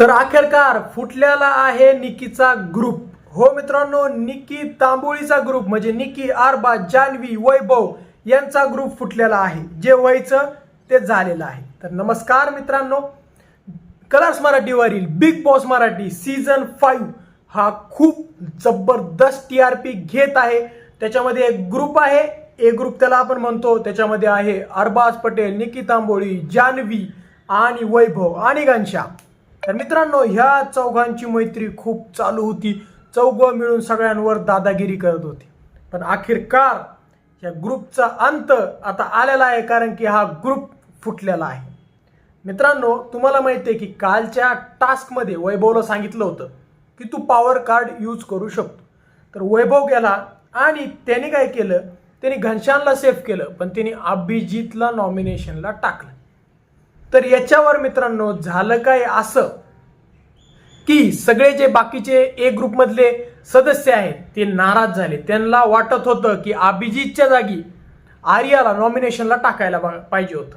तर अखेरकार फुटलेला आहे निकीचा ग्रुप हो मित्रांनो निकी तांबोळीचा ग्रुप म्हणजे निकी आरबा जान्हवी वैभव यांचा ग्रुप फुटलेला आहे. जे व्हायचं ते झालेलं आहे. तर नमस्कार मित्रांनो. Colors मराठीवरील Bigg Boss Marathi season five हा खूप जबरदस्त टी आर पी घेत आहे. त्याच्यामध्ये एक ग्रुप आहे. ए ग्रुप त्याला आपण म्हणतो. त्याच्यामध्ये आहे अरबाज पटेल निकी तांबोळी जान्हवी आणि वैभव आणि घनश्याम. तर मित्रांनो ह्या चौघांची मैत्री खूप चालू होती. चौघं मिळून सगळ्यांवर दादागिरी करत होती. पण अखेरकार या ग्रुपचा अंत आता आलेला आहे कारण की हा ग्रुप फुटलेला आहे. मित्रांनो तुम्हाला माहिती आहे की कालच्या टास्कमध्ये वैभवला सांगितलं होतं की तू पॉवर कार्ड यूज करू शकतो. तर वैभव गेला आणि त्याने काय केलं? त्याने घनशानला सेव्ह केलं पण त्याने अभिजितला नॉमिनेशनला टाकलं. तर याच्यावर मित्रांनो झालं काय असं? की सगळे जे बाकीचे ए ग्रुपमधले सदस्य आहेत ते नाराज झाले. त्यांना वाटत होतं की अभिजितच्या जागी आर्याला नॉमिनेशनला टाकायला पाहिजे होतं.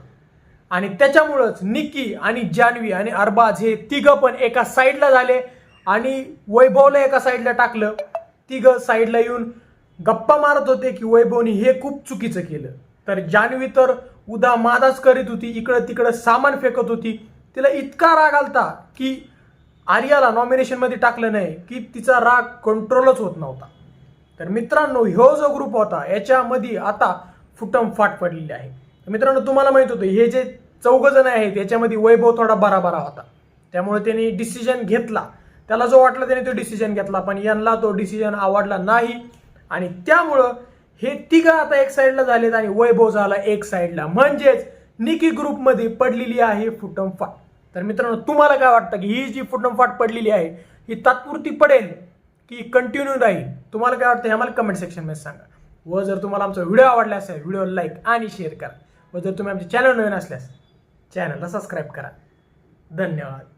आणि त्याच्यामुळंच निकी आणि जान्हवी आणि अरबाज हे तिघं पण एका साईडला झाले आणि वैभवला एका साईडला टाकलं. तिघं साईडला येऊन गप्पा मारत होते की वैभवनी हे खूप चुकीचं केलं. तर जान्हवी तर उदा मादाच करीत होती इकडं तिकडं सामान फेकत होती. तिला इतका राग आलता की आर्याला नॉमिनेशनमध्ये टाकलं नाही की तिचा राग कंट्रोलच होत नव्हता. तर मित्रांनो ह्यो जो ग्रुप होता याच्यामध्ये आता फुटम फाट पडलेली आहे. मित्रांनो तुम्हाला माहीत होतं हे जे चौघजण आहेत याच्यामध्ये वैभव थोडा बराबरा होता. त्यामुळे त्यांनी डिसिजन घेतला. त्याला जो वाटला त्याने तो डिसिजन घेतला पण यांना तो डिसिजन आवडला नाही. आणि त्यामुळं हे तिघं आता एक साईडला झालेत आणि वैभव झाला एक साईडला. म्हणजेच निकी ग्रुपमध्ये पडलेली आहे फुटम फाट तर मित्रांनो तुम्हाला काय वाटतं की ही जी फुटम फाट पडलेली आहे ही तात्पुरती पडेल की कंटिन्यू राहील? तुम्हाला काय वाटतं हे आम्हाला कमेंट सेक्शनमध्ये सांगा. व जर तुम्हाला आमचा व्हिडिओ आवडला असेल व्हिडिओ लाईक आणि शेअर करा. व जर तुम्ही आमचे चॅनल नवीन असल्यास चॅनलला सबस्क्राईब करा. धन्यवाद.